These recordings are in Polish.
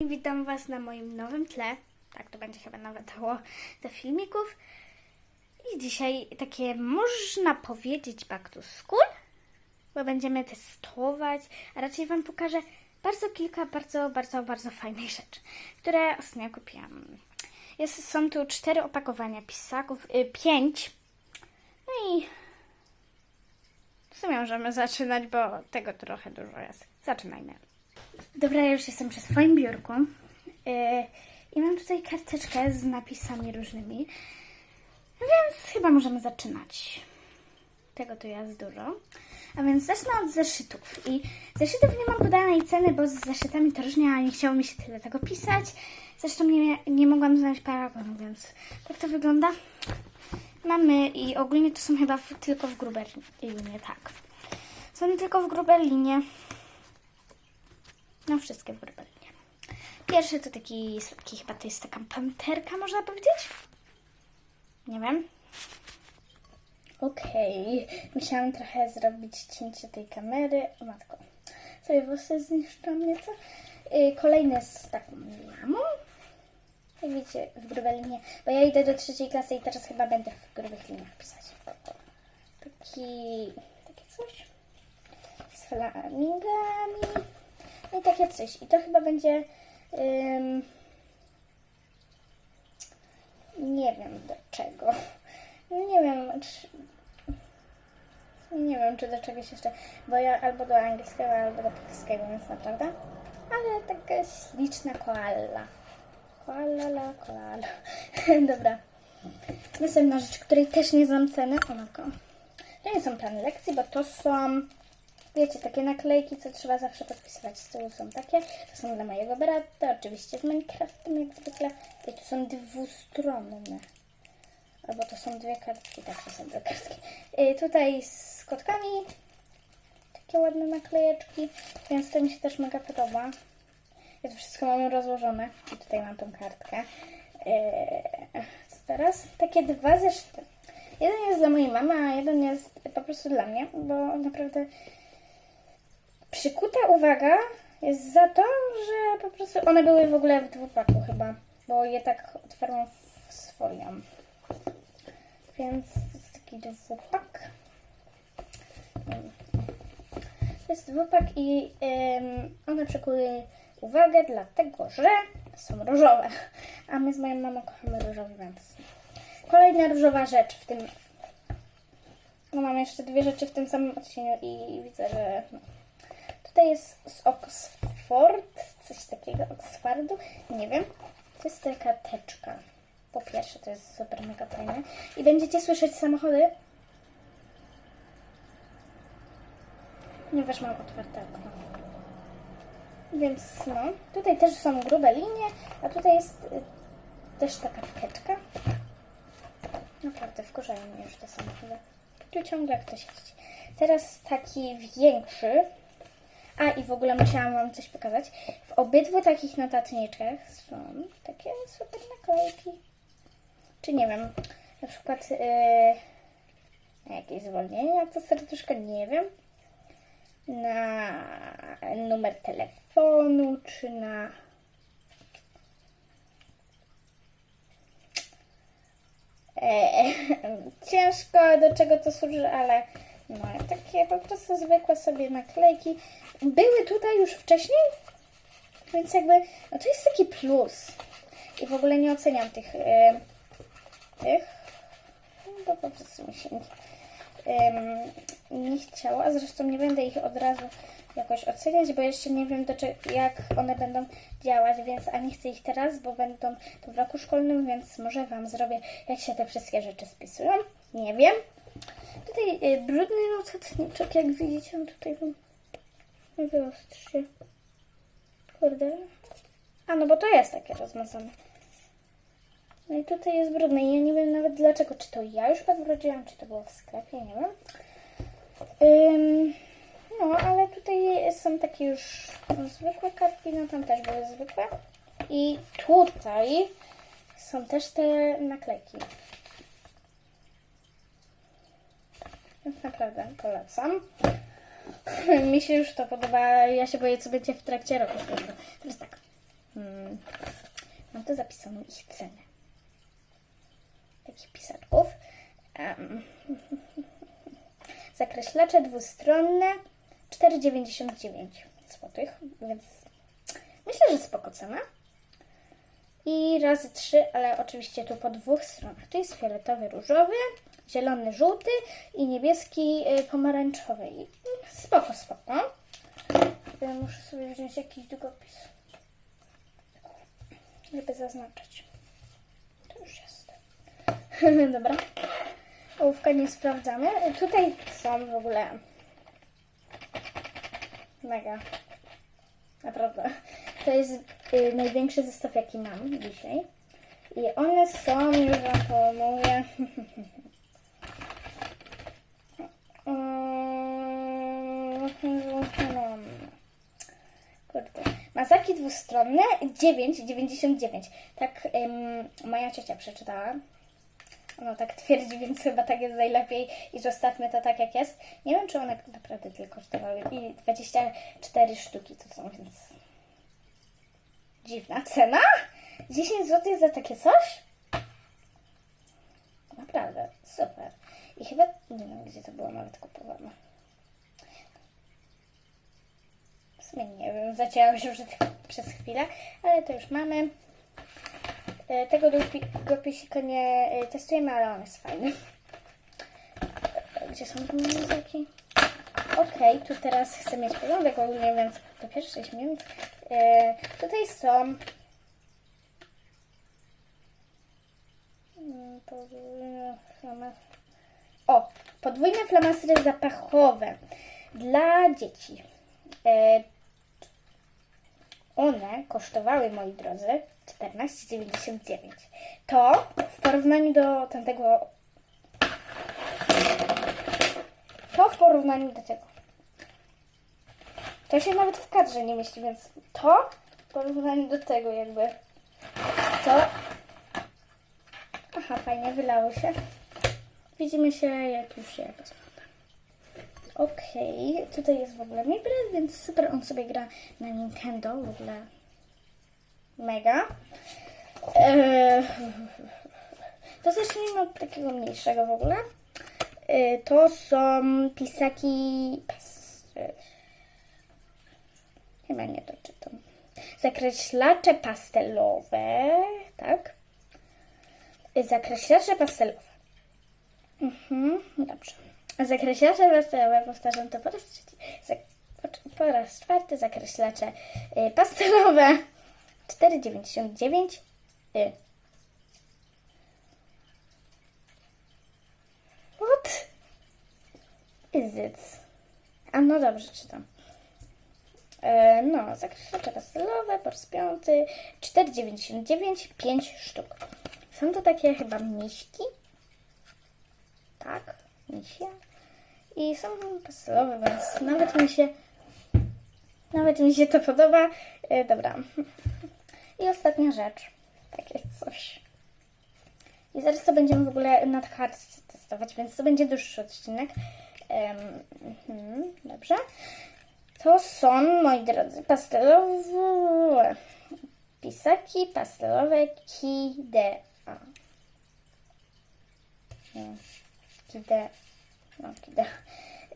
Witam Was na moim nowym tle. Tak, to będzie chyba nowe tło do filmików. I dzisiaj takie można powiedzieć back to school, bo będziemy testować, a raczej Wam pokażę bardzo kilka bardzo, bardzo, bardzo fajnych rzeczy, które ostatnio kupiłam. Jest, są tu cztery opakowania pisaków, y, pięć. No i w sumie możemy zaczynać, bo tego trochę dużo jest. Zaczynajmy. Dobra, ja już jestem przy swoim biurku. Yy, I mam tutaj karteczkę z napisami różnymi. Więc chyba możemy zaczynać. Tego tu jest dużo. A więc zacznę od zeszytów. I zeszytów nie mam podanej ceny, bo z zeszytami to różnie, a nie chciało mi się tyle tego pisać. Zresztą nie, nie mogłam znaleźć paragonu, więc tak to wygląda. Mamy i ogólnie to są chyba w, tylko w grube linie, tak. Są tylko w grube linie. No, wszystkie w grube linie. Pierwszy to taki słodki, chyba to jest taka panterka, można powiedzieć? Nie wiem. Okej, musiałam trochę zrobić cięcie tej kamery. O matko, sobie włosy zniszczyłam nieco. Yy, kolejny z taką lamą. Jak widzicie, w grube linie, bo ja idę do trzeciej klasy i teraz chyba będę w grubych liniach pisać. Taki, takie coś z flamingami. No i takie coś. I to chyba będzie. nie wiem do czego. Nie wiem, czy. Nie wiem, czy do czegoś jeszcze. Bo ja albo do angielskiego, albo do polskiego, więc naprawdę. Ale taka śliczna koala. Koala, la, koala. Dobra. Następna rzecz, której też nie znam ceny. O, matko. To nie są plany lekcji, bo to są Wiecie, takie naklejki, co trzeba zawsze podpisywać z tyłu są takie. To są dla mojego brata, oczywiście z Minecraftem jak zwykle. I tu są dwustronne. Albo to są dwie kartki, tak, to są dwie kartki. I tutaj z kotkami takie ładne naklejeczki, więc to mi się też mega podoba. Ja to wszystko mam rozłożone. I tutaj mam tą kartkę. Eee, co teraz? Takie dwa zeszyty. Jeden jest dla mojej mamy, a jeden jest po prostu dla mnie, bo naprawdę przykuta uwaga jest za to, że po prostu one były w ogóle w dwupaku chyba, bo je tak otwarłam w swoją. Więc jest taki dwupak. To jest dwupak i ym, one przykuły uwagę dlatego, że są różowe. A my z moją mamą kochamy różowy, więc kolejna różowa rzecz w tym. No mam jeszcze dwie rzeczy w tym samym odcieniu i widzę, że no. Tutaj jest z Oxford, coś takiego, Oxfordu, nie wiem. To jest taka teczka. Po pierwsze, to jest super mega fajne. I będziecie słyszeć samochody. Ponieważ mam otwarte okno. Więc no, tutaj też są grube linie, a tutaj jest y, też taka teczka. Naprawdę wkurzają mnie już te samochody. Tu ciągle ktoś jeździ. Teraz taki większy, a i w ogóle musiałam Wam coś pokazać. W obydwu takich notatniczkach są takie super naklejki. Czy nie wiem, na przykład yy, jakieś zwolnienia, to serduszko, nie wiem. Na numer telefonu, czy na. Eee, ciężko do czego to służy, ale no, takie po prostu zwykłe sobie naklejki. Były tutaj już wcześniej, więc jakby, no to jest taki plus. I w ogóle nie oceniam tych, e, tych, bo po prostu mi się nie, nie chciało, a zresztą nie będę ich od razu jakoś oceniać, bo jeszcze nie wiem, do cze- jak one będą działać, więc a nie chcę ich teraz, bo będą to w roku szkolnym, więc może Wam zrobię, jak się te wszystkie rzeczy spisują. Nie wiem. Tutaj y, brudny notatniczek, jak widzicie, tutaj wyostrzy. Kurde. A no bo to jest takie rozmazane. No i tutaj jest brudny i ja nie wiem nawet dlaczego. Czy to ja już odwróciłam, czy to było w sklepie, nie wiem. Ym, no, ale tutaj są takie już no, zwykłe kartki, no tam też były zwykłe. I tutaj są też te naklejki. Więc naprawdę polecam. Mi się już to podoba. Ja się boję, co będzie w trakcie roku. Teraz tak. każdy zapisano ich cenę. Takich pisaczków. Em, zakreślacze dwustronne 4,99 zł, więc myślę, że spoko cena. I razy trzy, ale oczywiście tu po dwóch stronach. Tu jest fioletowy, różowy, zielony, żółty i niebieski, y, pomarańczowy. Spoko, spoko. Muszę sobie wziąć jakiś długopis, żeby zaznaczać. To już jest. Dobra. Ołówka nie sprawdzamy. Tutaj są w ogóle mega. Naprawdę. To jest y, największy zestaw, jaki mam dzisiaj. I one są, już Wam Kurde. Mazaki dwustronne 9,99. Tak ym, moja ciocia przeczytała. No tak twierdzi, więc chyba tak jest najlepiej i zostawmy to tak jak jest. Nie wiem, czy one naprawdę tyle kosztowały. I 24 sztuki to są, więc dziwna cena. 10 zł za takie coś? Naprawdę, super. I chyba nie wiem, gdzie to było nawet kupowane. Nie wiem, zacięłam się już przez chwilę, ale to już mamy. E, Tego długopisika nie e, testujemy, ale on jest fajny. E, Gdzie są te muzyki? Okej, tu teraz chcę mieć porządek ogólnie, więc to pierwsze 6 minut. Tutaj są Mm, O, podwójne flamasy zapachowe dla dzieci. One kosztowały, moi drodzy, 14,99. To w porównaniu do tamtego. To w porównaniu do tego. To się nawet w kadrze nie myśli, więc to w porównaniu do tego jakby. To. Aha, fajnie, wylało się. Widzimy się, jak już się rozpada. Okej, tutaj jest w ogóle mój brat, więc super, on sobie gra na Nintendo, w ogóle mega. Eee, to zacznijmy od takiego mniejszego w ogóle. Eee, to są pisaki... Chyba nie to czytam. Zakreślacze pastelowe, tak? Zakreślacze pastelowe. Mhm, dobrze. Zakreślacze pastelowe, powtarzam to po raz trzeci. Po, raz czwarty zakreślacze y, pastelowe 4,99 y. What is it? A no dobrze, czytam. E, no, zakreślacze pastelowe po raz piąty 4,99 5 sztuk. Są to takie chyba miśki. Tak, misia. I są pastelowe, więc nawet mi się nawet mi się to podoba. E, dobra. I ostatnia rzecz. Takie coś. I zaraz to będziemy w ogóle na kartce testować, więc to będzie dłuższy odcinek. Mhm, dobrze. To są, moi drodzy, pastelowe pisaki pastelowe Kidea. Nie, Kidea. No, Kidea.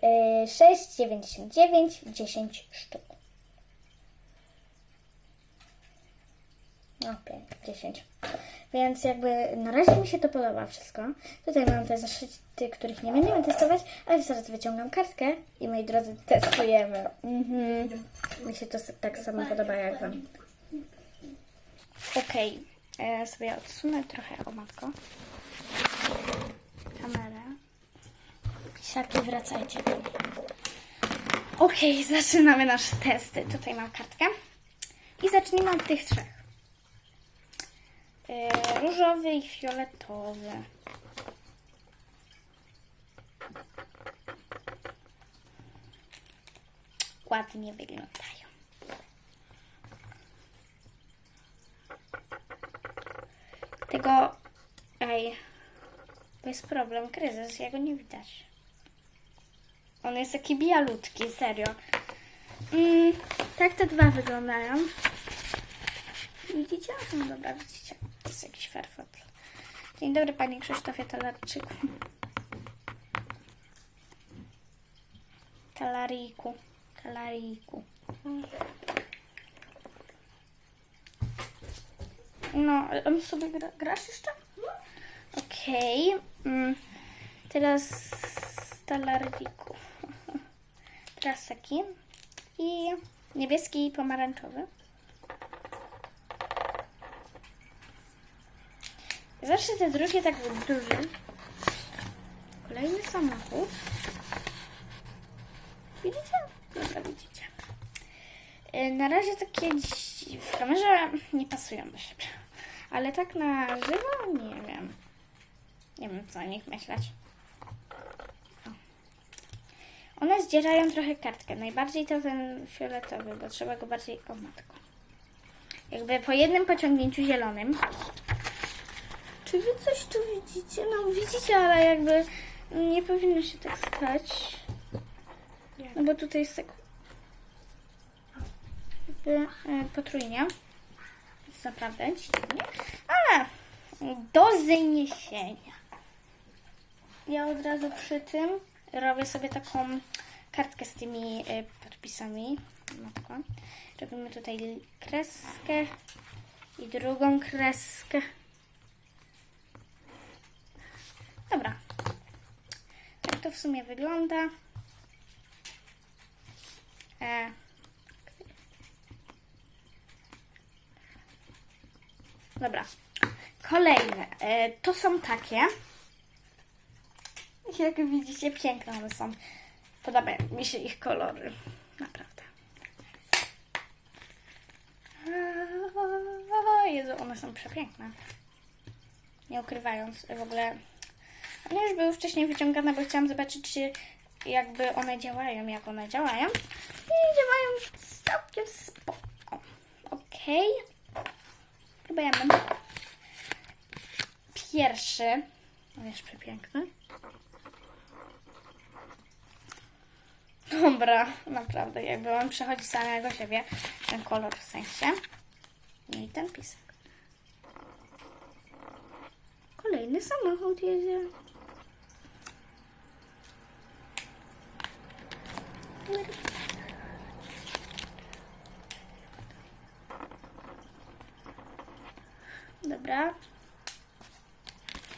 Y, 6,99 10 sztuk. No, pięć, 10. Więc jakby na razie mi się to podoba wszystko. Tutaj mam te zeszyty, których nie będziemy testować, ale zaraz wyciągam kartkę i moi drodzy testujemy. Mhm. Mi się to tak samo podoba jak Wam. Okej, e, sobie odsunę trochę o matko. Pisaki, wracajcie do. Okej, zaczynamy nasze testy. Tutaj mam kartkę. I zacznijmy od tych trzech. E, różowy i fioletowy. Ładnie wyglądają. Tego... Ej, to jest problem, kryzys, jego nie widać. On jest taki bialutki, serio. Mm, tak te dwa wyglądają. Widzicie? No dobra, widzicie. To jest jakiś farfot. Dzień dobry, panie Krzysztofie Talarczyku. Talariku. Talariku. No, on sobie gra, grasz jeszcze? Okej. Mm, teraz Talariku. Teraz taki. I niebieski i pomarańczowy. Zawsze te drugie tak duże. Kolejny samochód. Widzicie? Dobra, widzicie. Y, Na razie takie w kamerze nie pasują do siebie. Ale tak na żywo nie wiem. Nie wiem co o nich myśleć. O. One zdzierają trochę kartkę. Najbardziej to ten fioletowy, bo trzeba go bardziej... O matko. Jakby po jednym pociągnięciu zielonym. Czy wy coś tu widzicie? No widzicie, ale jakby nie powinno się tak stać. No bo tutaj jest tak jakby e, potrójnie. Jest naprawdę dziwnie. Ale do zniesienia. Ja od razu przy tym robię sobie taką kartkę z tymi e, podpisami. Matko. Robimy tutaj kreskę i drugą kreskę. Dobra. Tak to w sumie wygląda. E. Dobra. Kolejne. E, to są takie. Jak widzicie, piękne one są. Podobają mi się ich kolory. Naprawdę. Jezu, one są przepiękne. Nie ukrywając w ogóle. One już były wcześniej wyciągane, bo chciałam zobaczyć, czy jakby one działają, jak one działają. I działają całkiem spoko. Okej. Próbujemy. Pierwszy. On jest przepiękny. Dobra, naprawdę, jakby on przechodzi samego siebie, ten kolor w sensie. No i ten pisek. Kolejny samochód jedzie. Dobra.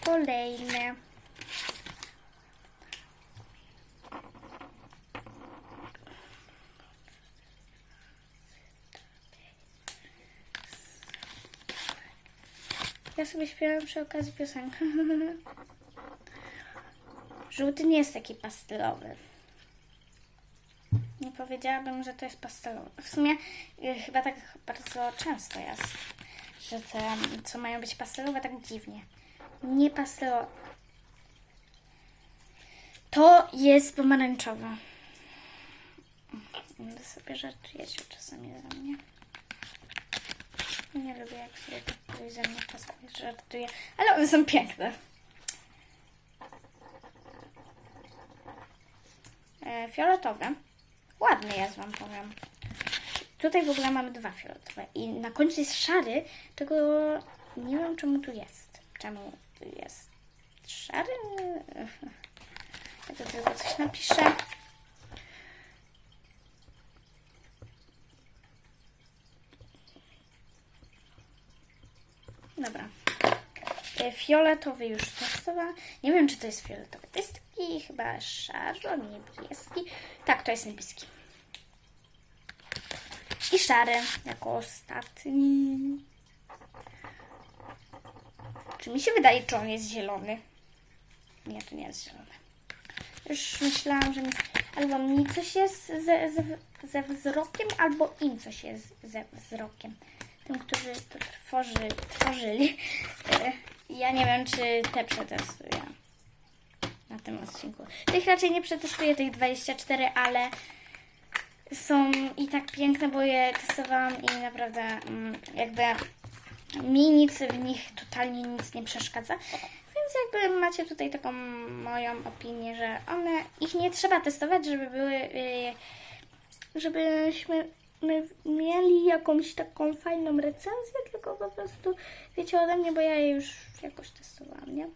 Kolejny. Ja sobie śpiewam przy okazji piosenkę. Żółty nie jest taki pastelowy. Nie powiedziałabym, że to jest pastelowy. W sumie y, chyba tak bardzo często jest, że te, co mają być pastelowe, tak dziwnie. Nie pastelowe. To jest pomarańczowe. Będę sobie żartujecie czasami ze mnie. Nie lubię, jak sobie ktoś ze mnie czasami żartuje, ale one są piękne. E, fioletowe. Ładny jest, wam powiem. Tutaj w ogóle mamy dwa fioletowe i na końcu jest szary, tego nie wiem czemu tu jest. Czemu tu jest szary? Ja tu tylko coś napiszę. Dobra. E, Fioletowy już testowałam. Nie wiem, czy to jest fioletowy. To jest taki chyba szaro-niebieski. Tak, to jest niebieski. I szary jako ostatni. Czy mi się wydaje, czy on jest zielony? Nie, to nie jest zielony. Już myślałam, że mi, albo mi coś jest ze, ze, ze wzrokiem, albo im coś jest ze wzrokiem. Tym, którzy to tworzy, tworzyli. Ja nie wiem, czy te przetestuję na tym odcinku. Tych raczej nie przetestuję, tych 24, ale są i tak piękne, bo je testowałam i naprawdę mm, jakby mi nic w nich totalnie nic nie przeszkadza. Więc jakby macie tutaj taką moją opinię, że one, ich nie trzeba testować, żeby były, yy, żebyśmy my mieli jakąś taką fajną recenzję, tylko po prostu wiecie ode mnie, bo ja je już jakoś testowałam, nie?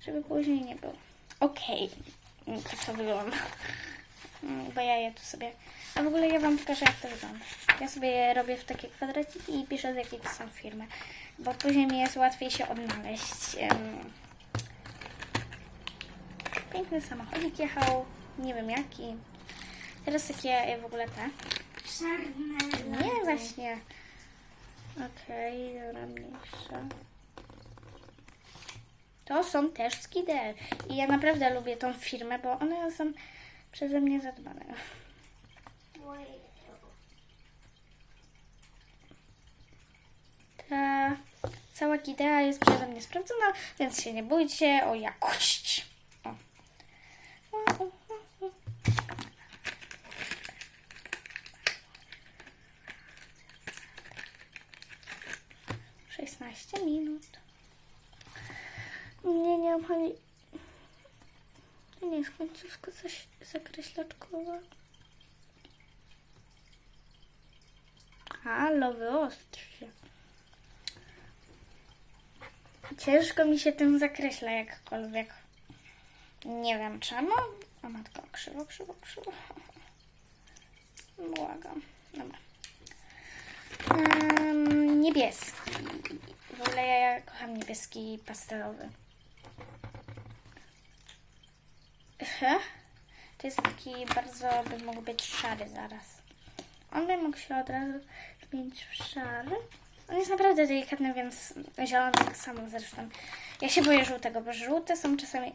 Żeby później nie było. Okej, to co wygląda. Mm, Bo ja je tu sobie... A w ogóle ja Wam pokażę, jak to wygląda. Ja sobie je robię w takie kwadraciki i piszę, z jakiej to są firmy. Bo później mi jest łatwiej się odnaleźć. Piękny samochodzik jechał. Nie wiem jaki. Teraz takie e, w ogóle te. Czarne. Nie, właśnie. Okej, dobra, mniejsza. To są też Skidel. I ja naprawdę lubię tą firmę, bo one są przeze mnie zadbane. Ta cała Gidea jest przeze mnie sprawdzona, więc się nie bójcie o jakość. O. O, o, o, o. 16 minut. Nie, nie ani... To nie jest końcówka zaś zakreślaczkowa. Halo, wyostrzy. Ciężko mi się tym zakreśla jakkolwiek. Nie wiem czemu. O matko, krzywo, krzywo, krzywo. Błagam. Dobra. Em, niebieski. W ogóle ja kocham niebieski pastelowy. To jest taki bardzo, by mógł być szary zaraz. On by mógł się od razu zmienić w szary. On jest naprawdę delikatny, więc zielony tak samo zresztą. Ja się boję żółtego, bo żółte są czasami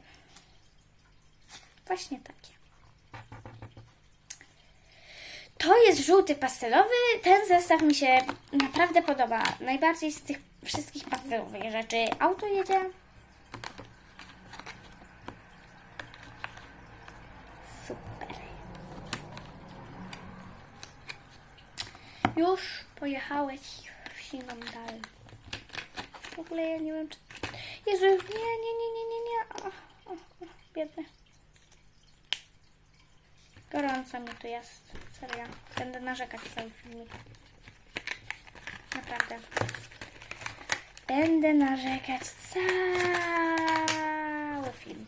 właśnie takie. To jest żółty pastelowy. Ten zestaw mi się naprawdę podoba. Najbardziej z tych wszystkich pastelowych rzeczy. Auto jedzie. Super. Już pojechałeś wsiną dalej. W ogóle ja nie wiem, czy... Jezu, nie, nie, nie, nie, nie, nie. Biedny. Gorąco mi tu jest. Serio. Będę narzekać cały filmik. Naprawdę. Będę narzekać cały film.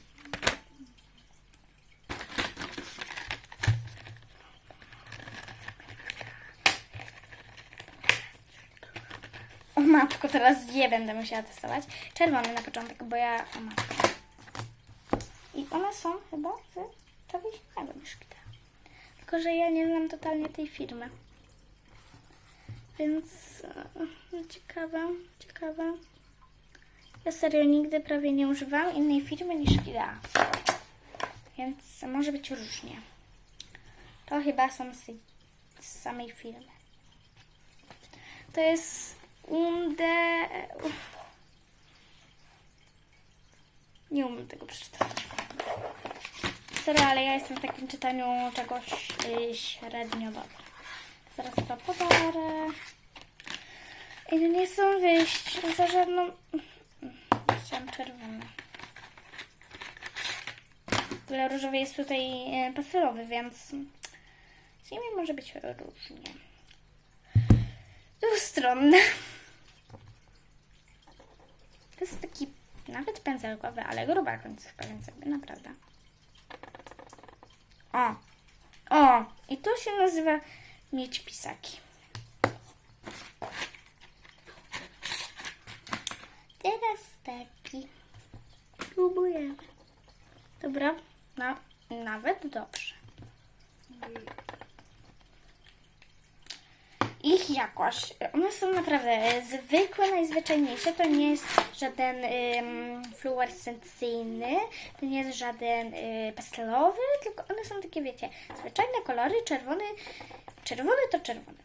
O matko, teraz je będę musiała testować. Czerwony na początek, bo ja... O matko. I one są chyba z kita. Tylko, że ja nie znam totalnie tej firmy. Więc e, no, ciekawe, ciekawe. Ja serio nigdy prawie nie używałam innej firmy niż Kida. Więc może być różnie. To chyba są z, z samej firmy. To jest Unde... Uff. Nie umiem tego przeczytać. Serio, ale ja jestem w takim czytaniu czegoś y, średnio dobra. Zaraz to podarę. I nie chcą wyjść za żadną... Chciałam czerwony. Ogóle różowy jest tutaj e, pastelowy, więc z nimi może być różnie. Dwustronny. To jest taki nawet pędzelkowy, ale gruba końcówka, więc jakby naprawdę. O! O! I to się nazywa mieć pisaki. Teraz taki. Próbujemy. Dobra, no, nawet dobrze. Ich jakość, one są naprawdę zwykłe, najzwyczajniejsze. To nie jest żaden ym, fluorescencyjny, to nie jest żaden y, pastelowy, tylko one są takie, wiecie, zwyczajne kolory. Czerwony, czerwony to czerwony.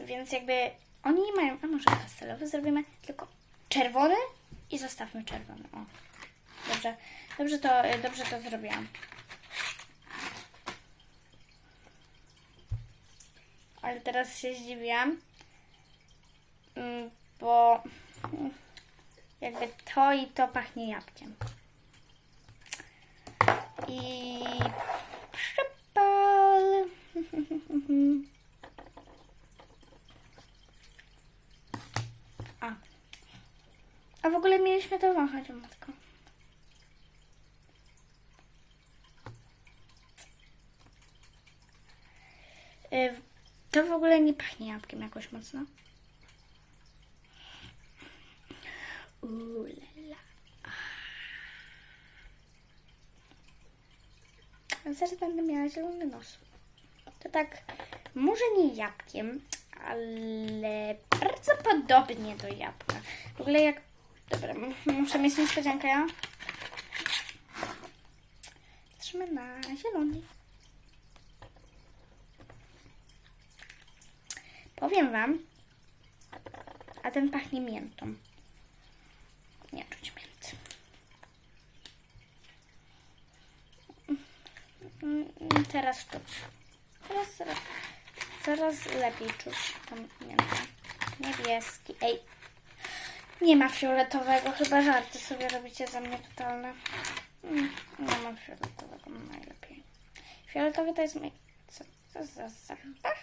Więc jakby oni mają, a może pastelowy zrobimy, tylko czerwony i zostawmy czerwony. O. Dobrze, dobrze to, dobrze to zrobiłam. Ale teraz się zdziwiłam, mm, bo mm, jakby to i to pachnie jabłkiem. I przypal. A. A w ogóle o matko. W- To w ogóle nie pachnie jabłkiem jakoś mocno. Ulala. Zaraz będę miała zielony nos. To tak, może nie jabłkiem, ale bardzo podobnie do jabłka. W ogóle jak... Dobra, muszę mieć niespodziankę, ja? Patrzymy na zielony. Powiem Wam, a ten pachnie miętą. Nie czuć mięty. Teraz czuć. Teraz, teraz, lepiej czuć tą miętę. Niebieski. Ej, nie ma fioletowego, chyba żarty sobie robicie za mnie totalne. Mm, Nie mam fioletowego, najlepiej. Fioletowy to jest mój... Co to za zapach?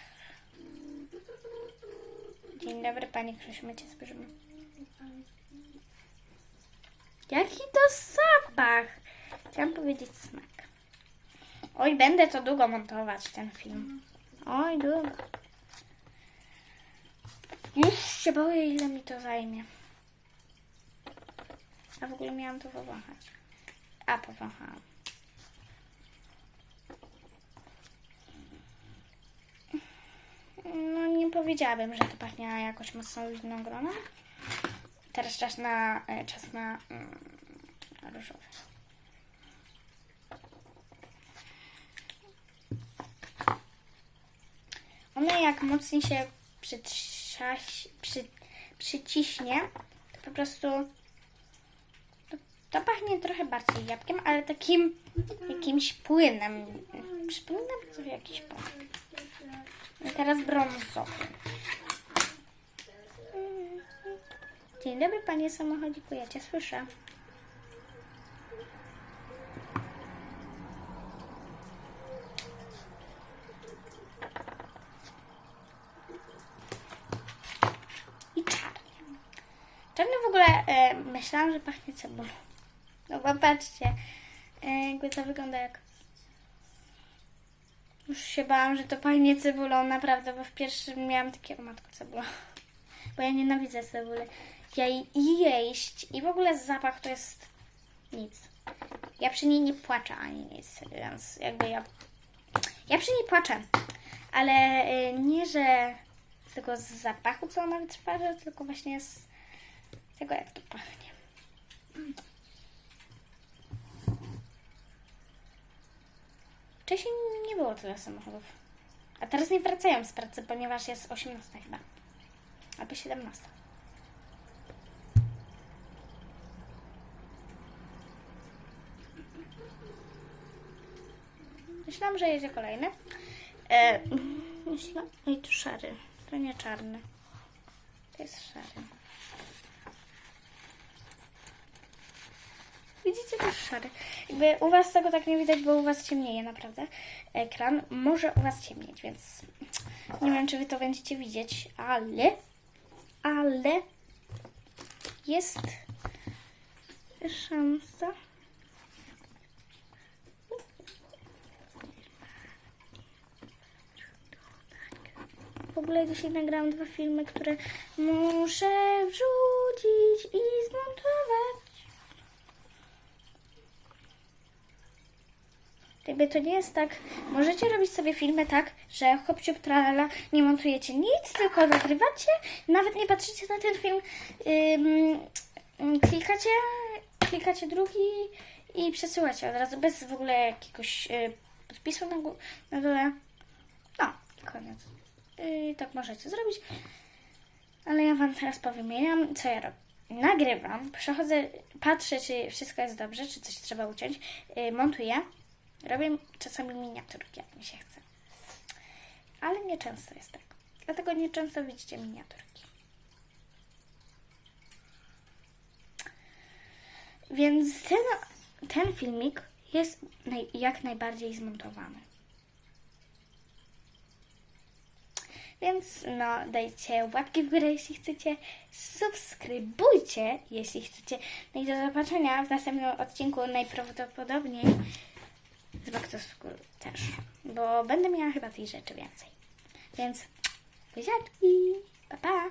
Dzień dobry, Pani Krzysiu, my Cię słyszymy. Jaki to zapach? Chciałam powiedzieć smak. Oj, będę to długo montować, ten film. Oj, długo. Już się boję, ile mi to zajmie. A w ogóle miałam to powąchać. A, powąchałam. No, nie powiedziałabym, że to pachnie jakoś mocno winogronem. Teraz czas na, e, czas na mm, różowy. One jak mocniej się przy, przyciśnie, to po prostu to, pachnie trochę bardziej jabłkiem, ale takim jakimś płynem. Przypomina mi to jakiś płyn. I teraz brązowy. Dzień dobry, panie samochodziku, ja cię słyszę. I czarny. Czarny w ogóle e, myślałam, że pachnie cebulą. No bo patrzcie, e, jakby to wygląda jak już się bałam, że to pachnie cebulą, naprawdę, bo w pierwszym miałam takie, o matko, cebula. Bo ja nienawidzę cebuli. Ja jej jeść i w ogóle zapach to jest nic. Ja przy niej nie płaczę ani nic, więc jakby ja... Ja przy niej płaczę, ale y, nie, że z tego zapachu, co ona wytwarza, tylko właśnie z tego, jak to pachnie. Wcześniej nie było tyle samochodów. A teraz nie wracają z pracy, ponieważ jest 18 chyba. Albo 17. Myślałam, że jedzie kolejny. E, myślałam... Ej, tu szary. To nie czarny. To jest szary. Widzicie, to jest szary. Jakby u Was tego tak nie widać, bo u Was ciemnieje naprawdę ekran. Może u Was ciemnieć, więc nie wiem, czy Wy to będziecie widzieć, ale, ale jest szansa. W ogóle dzisiaj nagrałam dwa filmy, które muszę wrzucić i zmontować. Jakby to nie jest tak, możecie robić sobie filmy tak, że hopciup tralala, nie montujecie nic, tylko nagrywacie, nawet nie patrzycie na ten film, ym, klikacie, klikacie drugi i przesyłacie od razu, bez w ogóle jakiegoś y, podpisu na, na dole. No, koniec. I tak możecie zrobić. Ale ja Wam teraz powymieniam, co ja robię. Nagrywam, przechodzę, patrzę, czy wszystko jest dobrze, czy coś trzeba uciąć, yy, montuję, robię czasami miniaturki, jak mi się chce. Ale nie często jest tak. Dlatego nie często widzicie miniaturki. Więc ten, ten filmik jest naj, jak najbardziej zmontowany. Więc no, dajcie łapki w górę, jeśli chcecie. Subskrybujcie, jeśli chcecie. No i do zobaczenia w następnym odcinku najprawdopodobniej z Back to School też. Bo będę miała chyba tej rzeczy więcej. Więc buziaczki. Pa, pa.